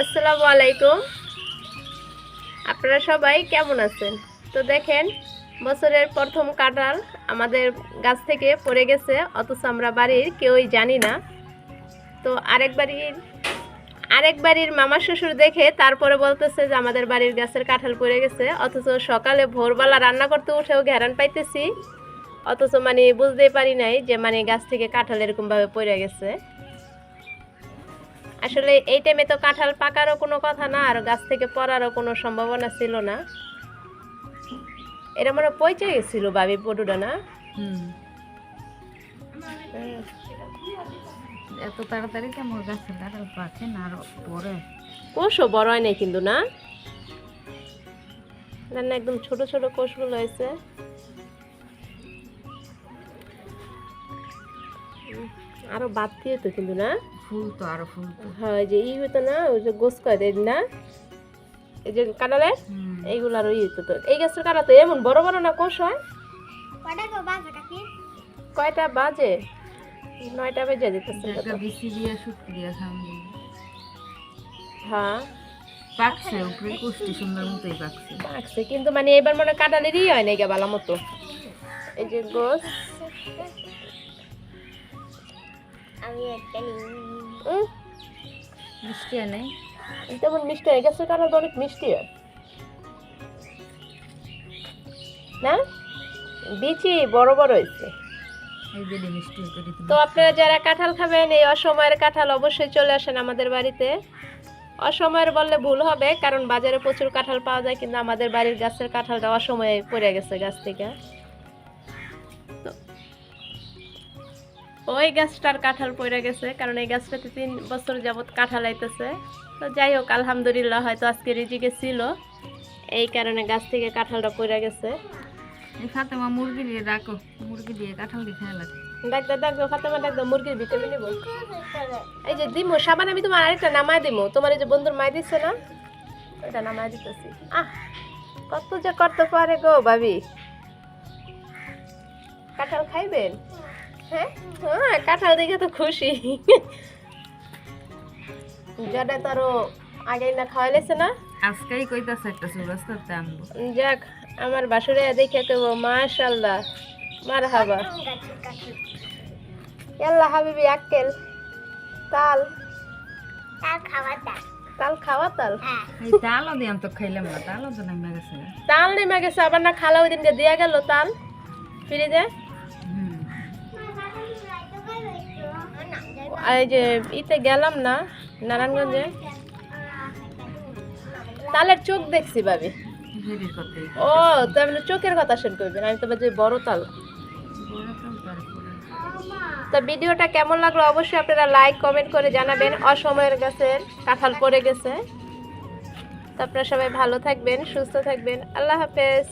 আসসালামু আলাইকুম। আপনারা সবাই কেমন আছেন? তো দেখেন, বছরের প্রথম কাঁঠাল আমাদের গাছ থেকে পড়ে গেছে, অথচ আমরা বাড়ির কেউই জানি না। তো আরেক বাড়ির আরেক বাড়ির মামা শ্বশুর দেখে তারপরে বলতেছে যে আমাদের বাড়ির গাছের কাঁঠাল পড়ে গেছে, অথচ সকালে ভোরবেলা রান্না করতে উঠেও ঘেরান পাইতেছি। অথচ মানে বুঝতেই পারি নাই যে মানে গাছ থেকে কাঁঠাল এরকমভাবে পড়ে গেছে। আসলে এই টাইমে তো কাঁঠাল পাকারও কোনো কথা না আর গাছ থেকে পড়ারও কোনো সম্ভাবনা ছিল না। এটা মনে হয় পচে গেছিল বাবি পটুটা না? হুম। এত তাড়াতাড়ি কেমন গাছে কাঁঠাল পাকে না আরও পরে। কোষও বড় হয় নাই কিন্তু না? না একদম ছোট ছোট কোষগুলো হয়েছে। আরও বাদ দিয়ে তো কিন্তু না? ফুল তো আরও ফুল তো। হয় যে ই হতো না ওই যে গোস দেয় না? এই যে কাঁঠালের? এইগুলো আরও ই হতো তো। এই গাছের কাঁটা তো এমন বড় বড় না কোষ হয়? কয়টা বাজে নয়টা বেজে দিতেছে একটা হ্যাঁ। পাকছে উপরে কুষ্টি সুন্দর মতোই পাকছে। পাকছে কিন্তু মানে এবার মনে হয় কাঁঠালেরই হয় নাকি বালা মতো। এই যে গোস উম, মিষ্টি তেমন মিষ্টি হয় গাছের কাঁঠাল তো অনেক মিষ্টি হয়। না? বিচি বড় বড় হয়েছে। তো আপনারা যারা কাঁঠাল খাবেন এই অসময়ের কাঁঠাল অবশ্যই চলে আসেন আমাদের বাড়িতে। অসময়ের বললে ভুল হবে কারণ বাজারে প্রচুর কাঁঠাল পাওয়া যায় কিন্তু আমাদের বাড়ির গাছের কাঁঠালটা অসময়ে পড়ে গেছে গাছ থেকে। তো ওই গাছটার কাঁঠাল পড়ে গেছে কারণ এই গাছটাতে তিন বছর যাবত কাঁঠাল আইতেছে। তো যাই হোক আলহামদুলিল্লাহ হয়তো আজকে রিজিকে ছিল। এই কারণে গাছ থেকে কাঁঠালটা পড়ে গেছে। ফাতেমা মুরগি দিয়ে মুরগি দিয়ে কাঁঠাল দিয়ে খাওয়া লাগে ডাক্তার ডাক্তার ফাতেমা ডাক্তার মুরগির ভিটামিন নেব। এই যে দিমো সাবান আমি তোমার আরেকটা নামায় দিমো। তোমার এই যে বন্ধুর দিচ্ছে না ওটা নামায় দিতেছি। আহ কত যে করতে পারে গো ভাবি। কাঁঠাল খাইবেন? হ্যাঁ? হ্যাঁ কাঁঠাল দেখে তো খুশি। যাটা তারও আগে না খাওয়াইলেছে না। আজকেই কইতাছে একটা সুরাস্তাতে আনব। যাক আমার বাসুরে দেখে কেবো মাশাল্লাহ মার হাবা ইয়াল্লা হাবিবি আক্কেল তাল। তাল খাওয়া তাল এই তালও দিয়ে তো খাইলাম না তালও তো নামে গেছে। তাল নেমে গেছে আবার না খালা ওই দিনকে দিয়া গেল তাল। ফ্রিজে হুম আর এই যে ইতে গেলাম না নারায়ণগঞ্জে। তালের চোখ দেখছি ভাবি। ও তো আপনি চোখের কথা শুন করবেন আমি তো যে বড় তাল। তো ভিডিওটা কেমন লাগল অবশ্যই আপনারা লাইক কমেন্ট করে জানাবেন। অসময়ের গাছের কাঁঠাল পড়ে গেছে। তো আপনারা সবাই ভালো থাকবেন সুস্থ থাকবেন। আল্লাহ হাফেজ।